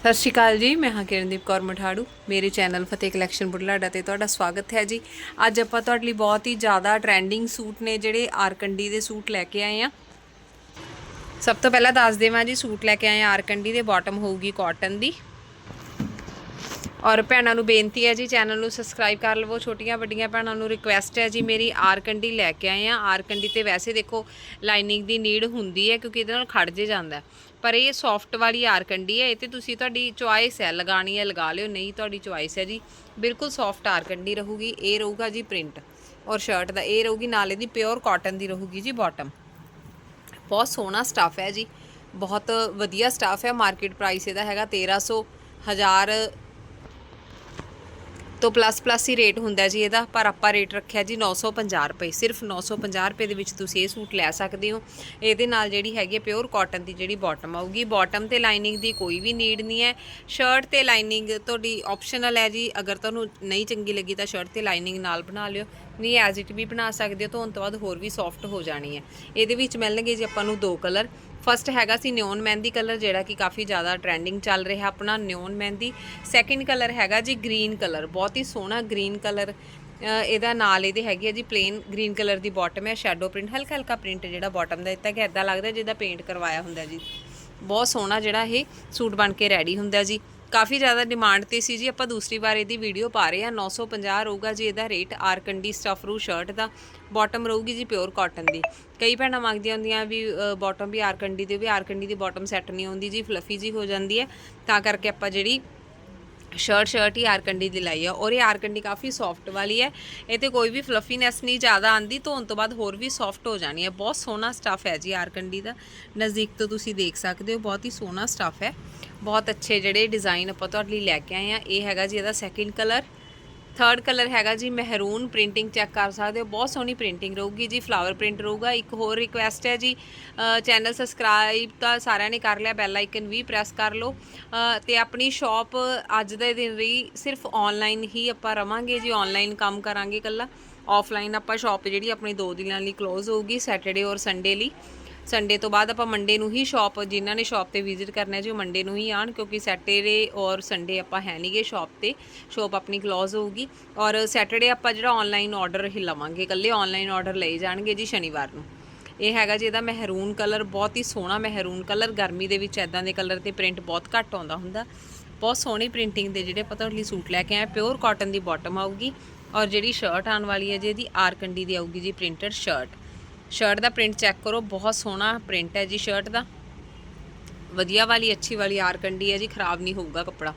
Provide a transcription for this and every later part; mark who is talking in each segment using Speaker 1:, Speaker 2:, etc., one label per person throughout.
Speaker 1: ਸਤਿ ਸ਼੍ਰੀ ਅਕਾਲ ਜੀ, ਮੈਂ ਹਾਂ ਕਿਰਨਦੀਪ ਕੌਰ ਮਠਾੜੂ। ਮੇਰੇ ਚੈਨਲ ਫਤਿਹ ਕਲੈਕਸ਼ਨ ਬੁਢਲਾਡਾ ਤੇ ਤੁਹਾਡਾ ਸਵਾਗਤ ਹੈ ਜੀ। ਅੱਜ ਆਪਾਂ ਤੁਹਾਡੇ ਲਈ ਬਹੁਤ ਹੀ ਜ਼ਿਆਦਾ ਟ੍ਰੈਂਡਿੰਗ ਸੂਟ ਨੇ ਜਿਹੜੇ ਆਰਕੰਡੀ ਦੇ ਸੂਟ ਲੈ ਕੇ ਆਏ ਆ। ਸਭ ਤੋਂ ਪਹਿਲਾਂ ਦੱਸ ਦੇਵਾਂ ਜੀ, ਸੂਟ ਲੈ ਕੇ ਆਏ ਆ ਆਰਕੰਡੀ ਦੇ ਬਾਟਮ ਹੋਊਗੀ ਕਾਟਨ ਦੀ। ਔਰ ਭੈਣਾਂ ਨੂੰ ਬੇਨਤੀ ਹੈ ਜੀ, ਚੈਨਲ ਨੂੰ ਸਬਸਕ੍ਰਾਈਬ ਕਰ ਲਵੋ। ਛੋਟੀਆਂ ਵੱਡੀਆਂ ਭੈਣਾਂ ਨੂੰ ਰਿਕੁਐਸਟ ਹੈ ਜੀ, ਮੇਰੀ ਆਰਕੰਡੀ ਲੈ ਕੇ ਆਏ ਆ। ਆਰਕੰਡੀ ਤੇ ਵੈਸੇ ਦੇਖੋ ਲਾਈਨਿੰਗ ਦੀ ਨੀਡ ਹੁੰਦੀ ਹੈ ਕਿਉਂਕਿ ਇਹਦੇ ਨਾਲ ਖੜ ਜੇ ਜਾਂਦਾ ਪਰ ਇਹ ਸੌਫਟ ਵਾਲੀ ਆਰ ਕੰਡੀ ਹੈ, ਇਹ ਤੇ ਤੁਸੀਂ ਤੁਹਾਡੀ ਚੁਆਇਸ ਹੈ ਲਗਾਣੀ ਹੈ, ਲਗਾ ਲਿਓ, ਨਹੀਂ ਤੁਹਾਡੀ ਚੁਆਇਸ ਹੈ ਜੀ। ਬਿਲਕੁਲ ਸੌਫਟ ਆਰਕੰਡੀ ਰਹੂਗੀ, ਇਹ ਰਹੂਗਾ ਜੀ ਪ੍ਰਿੰਟ ਔਰ ਸ਼ਰਟ ਦਾ, ਇਹ ਰਹੂਗੀ ਨਾਲ ਇਹਦੀ ਪਿਓਰ ਕਾਟਨ ਦੀ ਰਹੂਗੀ ਜੀ ਬਾਟਮ ਬਹੁਤ ਸੋਹਣਾ ਸਟਾਫ ਹੈ ਜੀ, ਬਹੁਤ ਵਧੀਆ ਸਟਾਫ ਹੈ ਮਾਰਕੀਟ ਪ੍ਰਾਈਸ ਇਹਦਾ ਹੈਗਾ 1300 1000 ਤੋਂ ਪਲੱਸ ਪਲੱਸ ਹੀ ਰੇਟ ਹੁੰਦਾ ਜੀ ਇਹਦਾ, ਪਰ ਆਪਾਂ ਰੇਟ ਰੱਖਿਆ ਜੀ 950 ਰੁਪਏ। ਸਿਰਫ 950 ਰੁਪਏ ਦੇ ਵਿੱਚ ਤੁਸੀਂ ਇਹ ਸੂਟ ਲੈ ਸਕਦੇ ਹੋ। ਇਹਦੇ ਨਾਲ ਜਿਹੜੀ ਹੈਗੀ ਹੈ ਪਿਓਰ ਕਾਟਨ ਦੀ ਜਿਹੜੀ ਬਾਟਮ ਆਊਗੀ। ਬਾਟਮ ਤੇ ਲਾਈਨਿੰਗ ਦੀ ਕੋਈ ਵੀ ਨੀਡ ਨਹੀਂ ਹੈ। ਸ਼ਰਟ ਤੇ ਲਾਈਨਿੰਗ ਤੁਹਾਡੀ ਆਪਸ਼ਨਲ ਹੈ ਜੀ। ਅਗਰ ਤੁਹਾਨੂੰ ਨਹੀਂ ਚੰਗੀ ਲੱਗੀ ਤਾਂ ਸ਼ਰਟ ਤੇ ਲਾਈਨਿੰਗ ਨਾਲ ਬਣਾ ਲਿਓ। ਨਹੀਂ ਐਜ਼ ਇਟ ਵੀ ਬਣਾ ਸਕਦੇ ਹੋ ਧੋਣ ਤੋਂ ਬਾਅਦ ਹੋਰ ਵੀ ਸੌਫਟ ਹੋ ਜਾਣੀ ਹੈ। ਇਹਦੇ ਵਿੱਚ ਮਿਲਣਗੇ ਜੀ ਆਪਾਂ ਨੂੰ ਦੋ ਕਲਰ ਫਸਟ ਹੈਗਾ ਸੀ ਨਿਓਨ ਮਹਿੰਦੀ ਕਲਰ ਜਿਹੜਾ ਕਿ ਕਾਫੀ ਜ਼ਿਆਦਾ ਟ੍ਰੈਂਡਿੰਗ ਚੱਲ ਰਿਹਾ ਆਪਣਾ ਨਿਓਨ ਮਹਿੰਦੀ। ਸੈਕਿੰਡ ਕਲਰ ਹੈਗਾ ਜੀ ਗ੍ਰੀਨ ਕਲਰ ਬਹੁਤ ਹੀ ਸੋਹਣਾ ਗ੍ਰੀਨ ਕਲਰ ਇਹਦਾ ਨਾਲ ਇਹਦੇ ਹੈਗੀ ਹੈ ਜੀ ਪਲੇਨ ਗ੍ਰੀਨ ਕਲਰ ਦੀ ਬਾਟਮ ਹੈ ਸ਼ੈਡੋ ਪ੍ਰਿੰਟ ਹਲਕਾ ਹਲਕਾ ਪ੍ਰਿੰਟ ਜਿਹੜਾ ਬਾਟਮ ਦਾ ਦਿੱਤਾ ਗਿਆ ਇਦਾਂ ਲੱਗਦਾ ਜਿੱਦਾਂ ਪੇਂਟ ਕਰਵਾਇਆ ਹੁੰਦਾ ਜੀ। ਬਹੁਤ ਸੋਹਣਾ ਜਿਹੜਾ ਇਹ ਸੂਟ ਬਣ ਕੇ ਰੈਡੀ ਹੁੰਦਾ ਜੀ। ਕਾਫੀ ਜ਼ਿਆਦਾ ਡਿਮਾਂਡ ਤੇ ਸੀ ਜੀ। ਆਪਾਂ ਦੂਸਰੀ ਵਾਰ ਇਹਦੀ ਵੀਡੀਓ ਪਾ ਰਹੇ ਹਾਂ। 950 ਰਹੂਗਾ ਜੀ ਇਹਦਾ ਰੇਟ ਆਰਕੰਡੀ ਸਟਫ ਰੂ ਸ਼ਰਟ ਦਾ। ਬਾਟਮ ਰਹੂਗੀ ਜੀ ਪਿਓਰ ਕਾਟਨ ਦੀ। ਕਈ ਭੈਣਾਂ ਮੰਗਦੀਆਂ ਹੁੰਦੀਆਂ ਵੀ ਬਾਟਮ ਵੀ ਆਰਕੰਡੀ ਦੇ ਵੀ। ਆਰਕੰਡੀ ਦੀ ਬਾਟਮ ਸੈੱਟ ਨਹੀਂ ਆਉਂਦੀ ਜੀ। ਫਲਫੀ ਜੀ ਹੋ ਜਾਂਦੀ ਹੈ। ਤਾਂ ਕਰਕੇ ਆਪਾਂ ਜਿਹੜੀ ਸ਼ਰਟ ਸ਼ਰਟ ਹੀ ਆਰਕੰਡੀ ਦੀ ਲਾਈ ਆ ਔਰ ਇਹ ਆਰਕੰਡੀ ਕਾਫੀ ਸੌਫਟ ਵਾਲੀ ਹੈ। ਇਹ ਤੇ ਕੋਈ ਵੀ ਫਲਫੀਨੈਸ ਨਹੀਂ, ਜ਼ਿਆਦਾ ਆਂਦੀ, ਧੋਣ ਤੋਂ ਬਾਅਦ ਹੋਰ ਵੀ ਸੌਫਟ ਹੋ ਜਾਣੀ ਹੈ। ਬਹੁਤ ਸੋਹਣਾ ਸਟੱਫ ਹੈ ਜੀ ਆਰਕੰਡੀ ਦਾ। ਨਜ਼ਦੀਕ ਤੋਂ ਤੁਸੀਂ ਦੇਖ ਸਕਦੇ ਹੋ, ਬਹੁਤ ਹੀ ਸੋਹਣਾ ਸਟੱਫ ਹੈ। ਬਹੁਤ ਅੱਛੇ ਜਿਹੜੇ ਡਿਜ਼ਾਈਨ ਆਪਾਂ ਤੁਹਾਡੇ ਲਈ ਲੈ ਕੇ ਆਏ ਆ ਇਹ ਹੈਗਾ ਜੀ ਇਹਦਾ ਸੈਕਿੰਡ ਕਲਰ ਥਰਡ ਕਲਰ ਹੈਗਾ ਜੀ ਮਹਿਰੂਨ ਪ੍ਰਿੰਟਿੰਗ ਚੈੱਕ ਕਰ ਸਕਦੇ ਹੋ ਬਹੁਤ ਸੋਹਣੀ ਪ੍ਰਿੰਟਿੰਗ ਰਹੂਗੀ ਜੀ ਫਲਾਵਰ ਪ੍ਰਿੰਟ ਰਹੂਗਾ। ਇੱਕ ਹੋਰ ਰਿਕੁਐਸਟ ਹੈ ਜੀ ਚੈਨਲ ਸਬਸਕ੍ਰਾਈਬ ਤਾਂ ਸਾਰਿਆਂ ਨੇ ਕਰ ਲਿਆ ਬੈਲ ਆਈਕਨ ਵੀ ਪ੍ਰੈਸ ਕਰ ਲਓ। ਅ, ਤੇ ਆਪਣੀ ਸ਼ਾਪ ਅੱਜ ਦੇ ਦਿਨ ਰਹੀ ਸਿਰਫ ਆਨਲਾਈਨ ਹੀ ਆਪਾਂ ਰਵਾਂਗੇ ਜੀ ਆਨਲਾਈਨ ਕੰਮ ਕਰਾਂਗੇ ਇਕੱਲਾ। ਆਫਲਾਈਨ ਆਪਾਂ ਸ਼ਾਪ ਜਿਹੜੀ ਆਪਣੀ ਦੋ ਦਿਨਾਂ ਲਈ ਕਲੋਜ਼ ਹੋਊਗੀ ਸੈਟਰਡੇ ਔਰ ਸੰਡੇ ਲਈ। ਸੰਡੇ ਤੋਂ ਬਾਅਦ ਆਪਾਂ ਮੰਡੇ ਨੂੰ ਹੀ ਸ਼ਾਪ ਜਿਨ੍ਹਾਂ ਨੇ ਸ਼ਾਪ ਤੇ ਵਿਜ਼ਿਟ ਕਰਨਾ ਹੈ ਜੀ, ਉਹ ਮੰਡੇ ਨੂੰ ਹੀ ਆਣ ਕਿਉਂਕਿ ਸੈਟਰਡੇ ਔਰ ਸੰਡੇ ਆਪਾਂ ਹੈ ਨਹੀਂਗੇ ਸ਼ਾਪ ਤੇ ਸ਼ਾਪ ਆਪਣੀ ਕਲੋਜ਼ ਹੋਊਗੀ। ਔਰ ਸੈਟਰਡੇ ਆਪਾਂ ਜਿਹੜਾ ਆਨਲਾਈਨ ਆਰਡਰ ਹੀ ਲਵਾਂਗੇ, ਇਕੱਲੇ ਆਨਲਾਈਨ ਆਰਡਰ ਲਏ ਜਾਣਗੇ ਜੀ ਸ਼ਨੀਵਾਰ ਨੂੰ। ਇਹ ਹੈਗਾ ਜੀ ਇਹਦਾ ਮਹਿਰੂਨ ਕਲਰ ਬਹੁਤ ਹੀ ਸੋਹਣਾ ਮਹਿਰੂਨ ਕਲਰ ਗਰਮੀ ਦੇ ਵਿੱਚ ਐਦਾਂ ਦੇ ਕਲਰ ਤੇ ਪ੍ਰਿੰਟ ਬਹੁਤ ਘੱਟ ਆਉਂਦਾ ਹੁੰਦਾ। ਬਹੁਤ ਸੋਹਣੀ ਪ੍ਰਿੰਟਿੰਗ ਦੇ ਜਿਹੜੇ ਪਤਾ ਲਈ ਸੂਟ ਲੈ ਕੇ ਆਏ ਪਿਓਰ ਕਾਟਨ ਦੀ ਬਾਟਮ ਆਊਗੀ। ਔਰ ਜਿਹੜੀ ਸ਼ਰਟ ਆਉਣ ਵਾਲੀ ਹੈ ਜੀ, ਇਹਦੀ ਆਰਕੰਡੀ ਦੀ ਆਊਗੀ ਜੀ ਪ੍ਰਿੰਟਡ ਸ਼ਰਟ ਸ਼ਰਟ ਦਾ ਪ੍ਰਿੰਟ ਚੈੱਕ ਕਰੋ, ਬਹੁਤ ਸੋਹਣਾ ਪ੍ਰਿੰਟ ਹੈ ਜੀ ਸ਼ਰਟ ਦਾ। ਵਧੀਆ ਵਾਲੀ, ਅੱਛੀ ਵਾਲੀ ਆਰ ਆਰਕੰਡੀ ਹੈ ਜੀ, ਖਰਾਬ ਨਹੀਂ ਹੋਊਗਾ ਕੱਪੜਾ।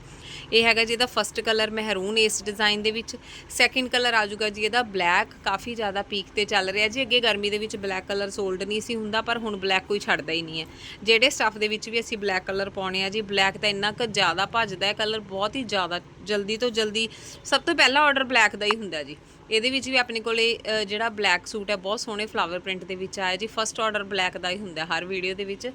Speaker 1: ਇਹ ਹੈਗਾ ਜੀ, ਇਹਦਾ ਫਸਟ ਕਲਰ ਮਹਿਰੂਨ ਇਸ ਡਿਜ਼ਾਈਨ ਦੇ ਵਿੱਚ ਸੈਕਿੰਡ ਕਲਰ ਆ ਜਾਊਗਾ ਜੀ, ਇਹਦਾ ਬਲੈਕ ਕਾਫੀ ਜ਼ਿਆਦਾ ਪੀਕ ਤੇ ਚੱਲ ਰਿਹਾ ਜੀ, ਅੱਗੇ ਗਰਮੀ ਦੇ ਵਿੱਚ ਬਲੈਕ ਕਲਰ ਸੋਲਡ ਨਹੀਂ ਸੀ ਹੁੰਦਾ, ਪਰ ਹੁਣ ਬਲੈਕ ਕੋਈ ਛੱਡਦਾ ਹੀ ਨਹੀਂ ਹੈ। ਜਿਹੜੇ ਸਟੱਫ ਦੇ ਵਿੱਚ ਵੀ ਅਸੀਂ ਬਲੈਕ ਕਲਰ ਪਾਉਣੇ ਆ ਜੀ ਬਲੈਕ ਤਾਂ ਇੰਨਾ ਕੁ ਜ਼ਿਆਦਾ ਭੱਜਦਾ ਹੈ ਕਲਰ ਬਹੁਤ ਹੀ ਜ਼ਿਆਦਾ, ਜਲਦੀ ਤੋਂ ਜਲਦੀ, ਸਭ ਤੋਂ ਪਹਿਲਾ ਆਰਡਰ ਬਲੈਕ ਦਾ ਹੀ ਹੁੰਦਾ ਜੀ। ਇਹਦੇ ਵਿੱਚ ਵੀ ਆਪਣੇ ਕੋਲੇ ਜਿਹੜਾ ਬਲੈਕ ਸੂਟ ਹੈ, ਬਹੁਤ ਸੋਹਣੇ ਫਲਾਵਰ ਪ੍ਰਿੰਟ ਦੇ ਵਿੱਚ ਆਇਆ ਜੀ ਫਸਟ ਆਰਡਰ ਬਲੈਕ ਦਾ ਹੀ ਹੁੰਦਾ ਹਰ ਵੀਡੀਓ ਦੇ ਵਿੱਚ।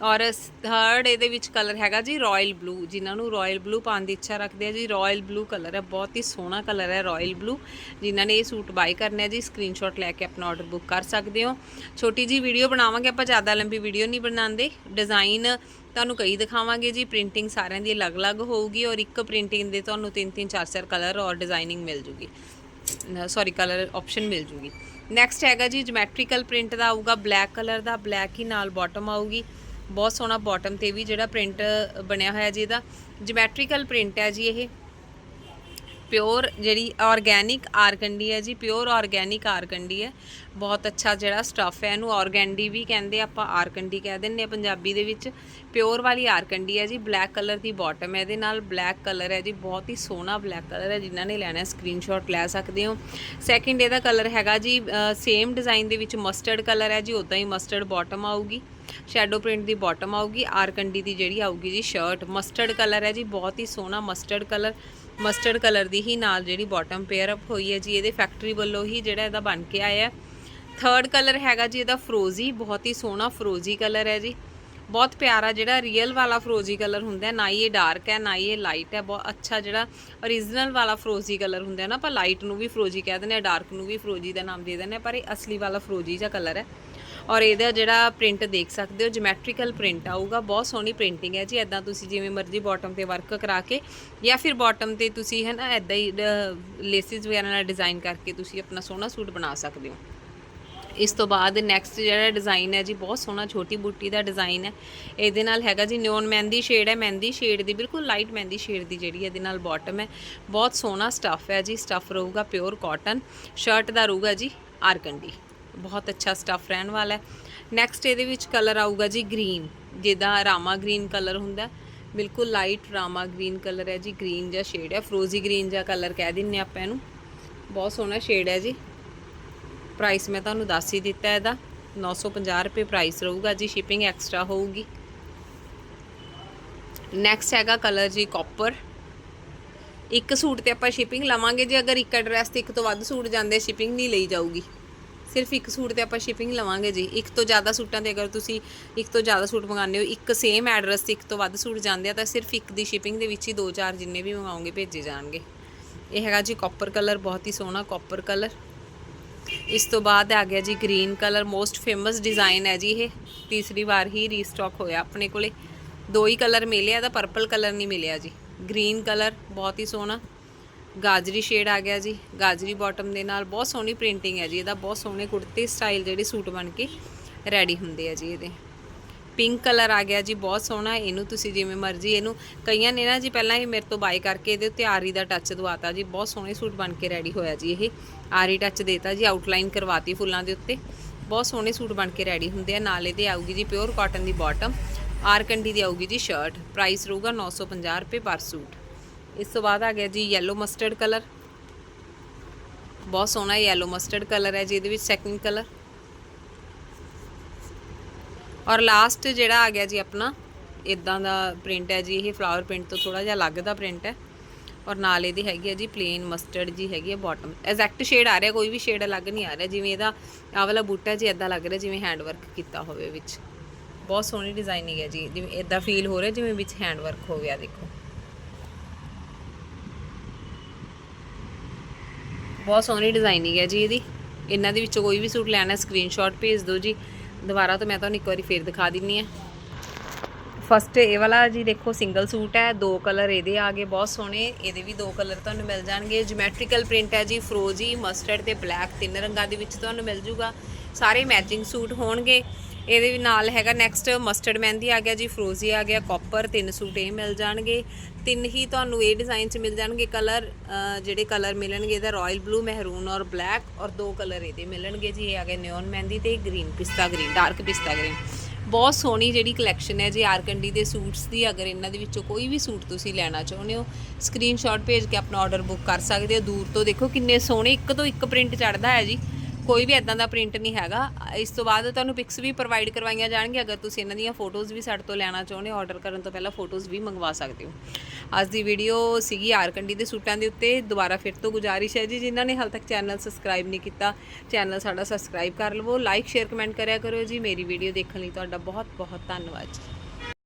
Speaker 1: ਔਰ ਥਰਡ ਇਹਦੇ ਵਿੱਚ ਕਲਰ ਹੈਗਾ ਜੀ ਰਾਇਲ ਬਲੂ ਜਿਨ੍ਹਾਂ ਨੂੰ ਰਾਇਲ ਬਲੂ ਪਾਉਣ ਦੀ ਇੱਛਾ ਰੱਖਦੇ ਆ ਜੀ ਰਾਇਲ ਬਲੂ ਕਲਰ ਹੈ, ਬਹੁਤ ਹੀ ਸੋਹਣਾ ਕਲਰ ਹੈ ਰਾਇਲ ਬਲੂ ਜਿਨ੍ਹਾਂ ਨੇ ਇਹ ਸੂਟ ਬਾਈ ਕਰਨਾ ਹੈ ਜੀ ਸਕਰੀਨਸ਼ਾਟ ਲੈ ਕੇ ਆਪਣਾ ਆਰਡਰ ਬੁੱਕ ਕਰ ਸਕਦੇ ਹੋ। ਛੋਟੀ ਜੀ ਵੀਡੀਓ ਬਣਾਵਾਂਗੇ ਆਪਾਂ, ਜ਼ਿਆਦਾ ਲੰਬੀ ਵੀਡੀਓ ਨਹੀਂ ਬਣਾਉਂਦੇ। ਡਿਜ਼ਾਈਨ ਤੁਹਾਨੂੰ ਕਈ ਦਿਖਾਵਾਂਗੇ ਜੀ ਪ੍ਰਿੰਟਿੰਗ ਸਾਰਿਆਂ ਦੀ ਅਲੱਗ-ਅਲੱਗ ਹੋਊਗੀ ਔਰ ਇੱਕ ਪ੍ਰਿੰਟਿੰਗ ਦੇ ਤੁਹਾਨੂੰ 3-3 4-4 ਕਲਰ ਔਰ ਡਿਜ਼ਾਈਨਿੰਗ ਮਿਲ ਜੂਗੀ। ਸੌਰੀ ਕਲਰ ਆਪਸ਼ਨ ਮਿਲ ਜੂਗੀ। ਨੈਕਸਟ ਹੈਗਾ ਜੀ ਜਿਓਮੈਟ੍ਰੀਕਲ ਪ੍ਰਿੰਟ ਦਾ ਆਊਗਾ ਬਲੈਕ ਕਲਰ ਦਾ ਬਲੈਕ ਹੀ ਨਾਲ ਬਾਟਮ ਆਊਗੀ। ਬਹੁਤ ਸੋਹਣਾ ਬਾਟਮ ਤੇ ਵੀ ਜਿਹੜਾ ਪ੍ਰਿੰਟ ਬਣਿਆ ਹੋਇਆ ਜੀ ਇਹਦਾ। ਜਿਓਮੈਟ੍ਰੀਕਲ ਪ੍ਰਿੰਟ ਹੈ ਜੀ ਇਹ। ਪਿਓਰ ਜਿਹੜੀ ਆਰਗੈਨਿਕ ਆਰਗੰਡੀ ਹੈ ਜੀ ਪਿਓਰ ਆਰਗੈਨਿਕ ਆਰਗੰਡੀ ਹੈ। ਬਹੁਤ ਅੱਛਾ ਜਿਹੜਾ ਸਟਫ ਹੈ, ਇਹਨੂੰ ਆਰਗੈਂਡੀ ਵੀ ਕਹਿੰਦੇ ਆਪਾਂ, ਆਰਗੰਡੀ ਕਹਿ ਦਿੰਦੇ ਆ ਪੰਜਾਬੀ ਦੇ ਵਿੱਚ। ਪਿਓਰ ਵਾਲੀ ਆਰਗੰਡੀ ਹੈ ਜੀ ਬਲੈਕ ਕਲਰ ਦੀ ਬਾਟਮ ਹੈ ਇਹਦੇ ਨਾਲ। ਬਲੈਕ ਕਲਰ ਹੈ ਜੀ, ਬਹੁਤ ਹੀ ਸੋਹਣਾ ਬਲੈਕ ਕਲਰ ਹੈ, ਜਿਨ੍ਹਾਂ ਨੇ ਲੈਣਾ ਸਕਰੀਨਸ਼ਾਟ ਲੈ ਸਕਦੇ ਹੋ। ਸੈਕਿੰਡ ਇਹਦਾ ਕਲਰ ਹੈਗਾ ਜੀ ਸੇਮ ਡਿਜ਼ਾਈਨ ਦੇ ਵਿੱਚ ਮਸਟਰਡ ਕਲਰ ਹੈ ਜੀ ਉਦਾਂ ਹੀ ਮਸਟਰਡ ਬਾਟਮ ਆਊਗੀ। ਸ਼ੈਡੋ ਪ੍ਰਿੰਟ ਦੀ ਬਾਟਮ ਆਊਗੀ ਆਰਕੰਡੀ ਦੀ ਜਿਹੜੀ ਆਊਗੀ ਜੀ ਸ਼ਰਟ ਮਸਟਰਡ ਕਲਰ ਹੈ ਜੀ, ਬਹੁਤ ਹੀ ਸੋਹਣਾ ਮਸਟਰਡ ਕਲਰ ਮਸਟਰਡ ਕਲਰ ਦੀ ਹੀ ਨਾਲ ਜਿਹੜੀ ਬਾਟਮ ਪੇਅਰ ਅਪ ਹੋਈ ਹੈ ਜੀ, ਇਹਦੇ ਫੈਕਟਰੀ ਵੱਲੋਂ ਹੀ ਜਿਹੜਾ ਇਹਦਾ ਬਣ ਕੇ ਆਇਆ ਥਰਡ ਕਲਰ ਹੈਗਾ ਜੀ ਇਹਦਾ ਫਰੋਜ਼ੀ ਬਹੁਤ ਹੀ ਸੋਹਣਾ ਫਰੋਜ਼ੀ ਕਲਰ ਹੈ ਜੀ। ਬਹੁਤ ਪਿਆਰਾ ਜਿਹੜਾ ਰੀਅਲ ਵਾਲਾ ਫਰੋਜ਼ੀ ਕਲਰ ਹੁੰਦਾ ਨਾ ਹੀ ਇਹ ਡਾਰਕ ਹੈ, ਨਾ ਹੀ ਇਹ ਲਾਈਟ ਹੈ, ਬਹੁਤ ਅੱਛਾ ਜਿਹੜਾ origignal ਵਾਲਾ ਫਰੋਜ਼ੀ ਕਲਰ ਹੁੰਦਾ ਨਾ, ਆਪਾਂ ਲਾਈਟ ਨੂੰ ਵੀ ਫਰੋਜ਼ੀ ਕਹਿ ਦਿੰਦੇ ਆ ਡਾਰਕ ਨੂੰ ਵੀ ਫਰੋਜ਼ੀ ਦਾ ਨਾਮ ਦੇ ਦਿੰਦੇ ਆ ਪਰ ਇਹ ਅਸਲੀ ਵਾਲਾ ਫਰੋਜ਼ੀ ਜਿਹਾ ਕਲਰ ਹੈ। ਔਰ ਇਹਦਾ ਜਿਹੜਾ ਪ੍ਰਿੰਟ ਦੇਖ ਸਕਦੇ ਹੋ ਜਿਓਮੈਟ੍ਰੀਕਲ ਪ੍ਰਿੰਟ ਆਊਗਾ, ਬਹੁਤ ਸੋਹਣੀ ਪ੍ਰਿੰਟਿੰਗ ਹੈ ਜੀ ਐਦਾਂ ਤੁਸੀਂ ਜਿਵੇਂ ਮਰਜ਼ੀ ਬਾਟਮ ਤੇ ਵਰਕ ਕਰਾ ਕੇ ਜਾਂ ਫਿਰ ਬਾਟਮ ਤੇ ਤੁਸੀਂ ਹੈ ਨਾ ਐਦਾਂ ਹੀ ਲੇਸਿਸ ਵਗੈਰਾ ਨਾਲ ਡਿਜ਼ਾਈਨ ਕਰਕੇ ਤੁਸੀਂ ਆਪਣਾ ਸੋਹਣਾ ਸੂਟ ਬਣਾ ਸਕਦੇ ਹੋ। ਇਸ ਤੋਂ ਬਾਅਦ ਨੈਕਸਟ ਜਿਹੜਾ ਡਿਜ਼ਾਈਨ ਹੈ ਜੀ, ਬਹੁਤ ਸੋਹਣਾ ਛੋਟੀ ਬੂਟੀ ਦਾ ਡਿਜ਼ਾਈਨ ਹੈ। ਇਹਦੇ ਨਾਲ ਹੈਗਾ ਜੀ ਨਿਓਨ ਮਹਿੰਦੀ ਸ਼ੇਡ ਹੈ, ਮਹਿੰਦੀ ਸ਼ੇਡ ਦੀ ਬਿਲਕੁਲ ਲਾਈਟ ਮਹਿੰਦੀ ਸ਼ੇਡ ਦੀ ਜਿਹੜੀ ਇਹਦੇ ਨਾਲ ਬਾਟਮ ਹੈ। ਬਹੁਤ ਸੋਹਣਾ ਸਟੱਫ ਹੈ ਜੀ ਸਟੱਫ ਰਹੂਗਾ ਪਿਓਰ ਕਾਟਨ ਸ਼ਰਟ ਦਾ ਰਹੂਗਾ ਜੀ ਆਰਕੰਡੀ ਬਹੁਤ ਅੱਛਾ ਸਟੱਫ ਰਹਿਣ ਵਾਲਾ ਹੈ। ਨੈਕਸਟ ਇਹਦੇ ਵਿੱਚ ਕਲਰ ਆਊਗਾ ਜੀ ਗ੍ਰੀਨ ਜਿਹਦਾ ਰਾਮਾ ਗ੍ਰੀਨ ਕਲਰ ਹੁੰਦਾ ਬਿਲਕੁਲ ਲਾਈਟ ਰਾਮਾ ਗ੍ਰੀਨ ਕਲਰ ਹੈ ਜੀ ਗ੍ਰੀਨ ਜਿਹਾ ਸ਼ੇਡ ਹੈ। ਫਰੋਜ਼ੀ ਗ੍ਰੀਨ ਜਿਹਾ ਕਲਰ ਕਹਿ ਦਿੰਨੇ ਆਪਾਂ ਇਹਨੂੰ। ਬਹੁਤ ਸੋਹਣਾ ਸ਼ੇਡ ਹੈ ਜੀ। ਪ੍ਰਾਈਸ ਮੈਂ ਤੁਹਾਨੂੰ ਦੱਸ ਹੀ ਦਿੱਤਾ ਇਹਦਾ। 950 ਰੁਪਏ ਪ੍ਰਾਈਸ ਰਹੂਗਾ ਜੀ ਸ਼ਿਪਿੰਗ ਐਕਸਟਰਾ ਹੋਊਗੀ। ਨੈਕਸਟ ਹੈਗਾ ਕਲਰ ਜੀ ਕਾਪਰ ਇੱਕ ਸੂਟ ਤੇ ਆਪਾਂ ਸ਼ਿਪਿੰਗ ਲਵਾਂਗੇ ਜੇ, ਅਗਰ ਇੱਕ ਐਡਰੈਸ ਤੇ ਇੱਕ ਤੋਂ ਵੱਧ ਸੂਟ ਜਾਂਦੇ ਸ਼ਿਪਿੰਗ ਨਹੀਂ ਲਈ ਜਾਊਗੀ। ਸਿਰਫ ਇੱਕ ਸੂਟ ਤੇ ਆਪਾਂ ਸ਼ਿਪਿੰਗ ਲਵਾਂਗੇ ਜੀ। ਇੱਕ ਤੋਂ ਜ਼ਿਆਦਾ ਸੂਟਾਂ ਤੇ ਅਗਰ ਤੁਸੀਂ ਇੱਕ ਤੋਂ ਜ਼ਿਆਦਾ ਸੂਟ ਮੰਗਾਉਂਦੇ ਹੋ, ਇੱਕ ਸੇਮ ਐਡਰੈਸ ਤੇ ਇੱਕ ਤੋਂ ਵੱਧ ਸੂਟ ਜਾਂਦੇ ਆ, ਤਾਂ ਸਿਰਫ ਇੱਕ ਦੀ ਸ਼ਿਪਿੰਗ ਦੇ ਵਿੱਚ ਹੀ ਦੋ ਚਾਰ ਜਿੰਨੇ ਵੀ ਮੰਗਾਓਗੇ ਭੇਜੇ ਜਾਣਗੇ। ਇਹ ਹੈਗਾ ਜੀ ਕਾਪਰ ਕਲਰ ਬਹੁਤ ਹੀ ਸੋਹਣਾ ਕਾਪਰ ਕਲਰ ਇਸ ਤੋਂ ਬਾਅਦ ਆ ਗਿਆ ਜੀ green colour most famous design ਹੈ ਜੀ ਇਹ। ਤੀਸਰੀ ਵਾਰ ਹੀ ਰੀਸਟਾਕ ਹੋਇਆ ਆਪਣੇ ਕੋਲੇ। ਦੋ ਹੀ ਕਲਰ ਮਿਲਿਆ ਤਾਂ ਪਰਪਲ ਕਲਰ ਨਹੀਂ ਮਿਲਿਆ ਜੀ। ਗ੍ਰੀਨ ਕਲਰ ਬਹੁਤ ਹੀ ਸੋਹਣਾ। ਗਾਜਰੀ ਸ਼ੇਡ ਆ ਗਿਆ ਜੀ। ਗਾਜਰੀ ਬਾਟਮ ਦੇ ਨਾਲ ਬਹੁਤ ਸੋਹਣੀ ਪ੍ਰਿੰਟਿੰਗ ਹੈ ਜੀ। ਇਹਦਾ ਬਹੁਤ ਸੋਹਣੇ ਕੁੜਤੇ ਸਟਾਈਲ ਜਿਹੜੇ ਸੂਟ ਬਣ ਕੇ ਰੈਡੀ ਹੁੰਦੇ ਆ ਜੀ ਇਹਦੇ। ਪਿੰਕ ਕਲਰ ਆ ਗਿਆ ਜੀ, ਬਹੁਤ ਸੋਹਣਾ। ਇਹਨੂੰ ਤੁਸੀਂ ਜਿਵੇਂ ਮਰਜ਼ੀ ਇਹਨੂੰ ਕਈਆਂ ਨੇ ਨਾ ਜੀ ਪਹਿਲਾਂ ਇਹ ਮੇਰੇ ਤੋਂ ਬਾਈ ਕਰਕੇ ਇਹਦੇ ਉੱਤੇ ਆਰੀ ਦਾ ਟੱਚ ਦਵਾਤਾ ਜੀ। ਬਹੁਤ ਸੋਹਣੇ ਸੂਟ ਬਣ ਕੇ ਰੈਡੀ ਹੋਇਆ ਜੀ ਇਹ। ਆਰੀ ਟੱਚ ਦੇਤਾ ਜੀ ਆਊਟਲਾਈਨ ਕਰਵਾਤੀ ਫੁੱਲਾਂ ਦੇ ਉੱਤੇ। ਬਹੁਤ ਸੋਹਣੇ ਸੂਟ ਬਣ ਕੇ ਰੈਡੀ ਹੁੰਦੇ ਆ। ਨਾਲ ਇਹਦੇ ਆਊਗੀ ਜੀ ਪਿਓਰ ਕਾਟਨ ਦੀ ਬਾਟਮ ਆਰਕੰਡੀ ਦੀ ਆਊਗੀ ਜੀ ਸ਼ਰਟ ਪ੍ਰਾਈਸ ਰਹੂਗਾ 950 ਰੁਪਏ ਪਰ ਸੂਟ ਇਸ ਤੋਂ ਬਾਅਦ ਆ ਗਿਆ ਜੀ yellow ਮਸਟਰਡ ਕਲਰ ਬਹੁਤ ਸੋਹਣਾ yellow ਮਸਟਰਡ ਕਲਰ ਹੈ ਜੀ, ਇਹਦੇ ਵਿੱਚ ਸੈਕਿੰਡ ਕਲਰ ਔਰ ਲਾਸਟ ਜਿਹੜਾ ਆ ਗਿਆ ਜੀ ਆਪਣਾ ਇਦਾਂ ਦਾ ਪ੍ਰਿੰਟ ਹੈ ਜੀ, ਇਹ ਫਲਾਵਰ ਪ੍ਰਿੰਟ ਤੋਂ ਥੋੜਾ ਜਿਹਾ ਅਲੱਗ ਦਾ ਪ੍ਰਿੰਟ ਹੈ। ਔਰ ਨਾਲ ਇਹਦੀ ਹੈਗੀ ਹੈ ਜੀ ਪਲੇਨ ਮਸਟਰਡ ਜੀ ਹੈਗੀ ਹੈ ਬਾਟਮ ਐਗਜ਼ੈਕਟ ਸ਼ੇਡ ਆ ਰਿਹਾ, ਕੋਈ ਵੀ ਸ਼ੇਡ ਅਲੱਗ ਨਹੀਂ ਆ ਰਿਹਾ, ਜਿਵੇਂ ਇਹਦਾ ਆਹ ਵਾਲਾ ਬੂਟਾ ਜੀ ਇਦਾਂ ਲੱਗ ਰਿਹਾ, ਜਿਵੇਂ ਹੈਂਡ ਵਰਕ ਕੀਤਾ ਹੋਵੇ ਵਿੱਚ। ਬਹੁਤ ਸੋਹਣੀ ਡਿਜ਼ਾਈਨਿੰਗ ਹੈ ਜੀ, ਜਿਵੇਂ ਇਦਾਂ ਫੀਲ ਹੋ ਰਿਹਾ, ਜਿਵੇਂ ਵਿੱਚ ਹੈਂਡ ਵਰਕ ਹੋ ਗਿਆ, ਦੇਖੋ। ਬਹੁਤ ਸੋਹਣੀ ਡਿਜ਼ਾਈਨਿੰਗ ਹੈ ਜੀ ਇਹਦੀ। ਇਹਨਾਂ ਦੇ ਵਿੱਚੋਂ ਕੋਈ ਵੀ ਸੂਟ ਲੈਣਾ ਸਕਰੀਨਸ਼ਾਟ ਭੇਜ ਦਿਓ ਜੀ। ਦੁਬਾਰਾ ਤੋਂ ਮੈਂ ਤੁਹਾਨੂੰ ਇੱਕ ਵਾਰੀ ਫੇਰ ਦਿਖਾ ਦਿੰਨੀ ਆ ਫਸਟ ਇਹ ਵਾਲਾ ਜੀ ਦੇਖੋ ਸਿੰਗਲ ਸੂਟ ਹੈ, ਦੋ ਕਲਰ ਇਹਦੇ ਆ ਗਏ, ਬਹੁਤ ਸੋਹਣੇ। ਇਹਦੇ ਵੀ ਦੋ ਕਲਰ ਤੁਹਾਨੂੰ ਮਿਲ ਜਾਣਗੇ। ਜਿਓਮੈਟ੍ਰੀਕਲ ਪ੍ਰਿੰਟ ਹੈ ਜੀ ਫਰੋਜ਼ੀ ਮਸਟਰਡ ਤੇ ਬਲੈਕ ਤਿੰਨ ਰੰਗਾਂ ਦੇ ਵਿੱਚ ਤੁਹਾਨੂੰ ਮਿਲ ਜੂਗਾ। ਸਾਰੇ ਮੈਚਿੰਗ ਸੂਟ ਹੋਣਗੇ। ਇਹਦੇ ਵੀ ਨਾਲ ਹੈਗਾ ਨੈਕਸਟ ਮਸਟਰਡ ਮਹਿੰਦੀ ਆ ਗਿਆ ਜੀ ਫਰੋਜ਼ੀ ਆ ਗਿਆ ਕਾਪਰ ਤਿੰਨ ਸੂਟ ਇਹ ਮਿਲ ਜਾਣਗੇ। ਤਿੰਨ ਹੀ ਤੁਹਾਨੂੰ ਇਹ ਡਿਜ਼ਾਈਨ 'ਚ ਮਿਲ ਜਾਣਗੇ ਕਲਰ ਜਿਹੜੇ ਕਲਰ ਮਿਲਣਗੇ ਇਹਦਾ ਰਾਇਲ ਬਲੂ ਮਹਿਰੂਨ ਔਰ ਬਲੈਕ ਔਰ ਦੋ ਕਲਰ ਇਹਦੇ ਮਿਲਣਗੇ ਜੀ, ਇਹ ਆ ਗਿਆ ਨਿਓਨ ਮਹਿੰਦੀ ਤੇ ਗ੍ਰੀਨ ਪਿਸਤਾ ਗ੍ਰੀਨ ਡਾਰਕ ਪਿਸਤਾ ਗ੍ਰੀਨ ਬਹੁਤ ਸੋਹਣੀ ਜਿਹੜੀ ਕਲੈਕਸ਼ਨ ਹੈ ਜੀ, ਆਰਕੰਡੀ ਦੇ ਸੂਟਸ ਦੀ, ਅਗਰ ਇਹਨਾਂ ਦੇ ਵਿੱਚੋਂ ਕੋਈ ਵੀ ਸੂਟ ਤੁਸੀਂ ਲੈਣਾ ਚਾਹੁੰਦੇ ਹੋ ਸਕਰੀਨਸ਼ਾਟ ਭੇਜ ਕੇ ਆਪਣਾ ਆਰਡਰ ਬੁੱਕ ਕਰ ਸਕਦੇ ਹੋ। ਦੂਰ ਤੋਂ ਦੇਖੋ ਕਿੰਨੇ ਸੋਹਣੇ, ਇੱਕ ਤੋਂ ਇੱਕ ਪ੍ਰਿੰਟ ਚੜਦਾ ਹੈ ਜੀ। ਕੋਈ ਵੀ ਐਦਾਂ ਦਾ ਪ੍ਰਿੰਟ ਨਹੀਂ ਹੈਗਾ। ਇਸ ਤੋਂ ਬਾਅਦ ਤੁਹਾਨੂੰ ਪਿਕਸ ਵੀ ਪ੍ਰੋਵਾਈਡ ਕਰਵਾਈਆਂ ਜਾਣਗੀਆਂ। ਅਗਰ ਤੁਸੀਂ ਇਹਨਾਂ ਦੀਆਂ ਫੋਟੋਜ਼ ਵੀ ਸਾਡੇ ਤੋਂ ਲੈਣਾ ਚਾਹੁੰਦੇ ਹੋ ਆਰਡਰ ਕਰਨ ਤੋਂ ਪਹਿਲਾਂ ਫੋਟੋਜ਼ ਵੀ ਮੰਗਵਾ ਸਕਦੇ ਹੋ। ਅੱਜ ਦੀ ਵੀਡੀਓ ਸੀਗੀ ਆਰਕੰਡੀ ਦੇ ਸੂਟਾਂ ਦੇ ਉੱਤੇ। ਦੁਬਾਰਾ ਫਿਰ ਤੋਂ ਗੁਜ਼ਾਰਿਸ਼ ਹੈ ਜੀ। ਜਿਨ੍ਹਾਂ ਨੇ ਹਾਲ ਤੱਕ ਚੈਨਲ ਸਬਸਕ੍ਰਾਈਬ ਨਹੀਂ ਕੀਤਾ ਚੈਨਲ ਸਾਡਾ ਸਬਸਕ੍ਰਾਈਬ ਕਰ ਲਵੋ। ਲਾਈਕ ਸ਼ੇਅਰ ਕਮੈਂਟ ਕਰਿਆ ਕਰੋ ਜੀ। ਮੇਰੀ ਵੀਡੀਓ ਦੇਖਣ ਲਈ ਤੁਹਾਡਾ ਬਹੁਤ ਬਹੁਤ ਧੰਨਵਾਦ ਜੀ।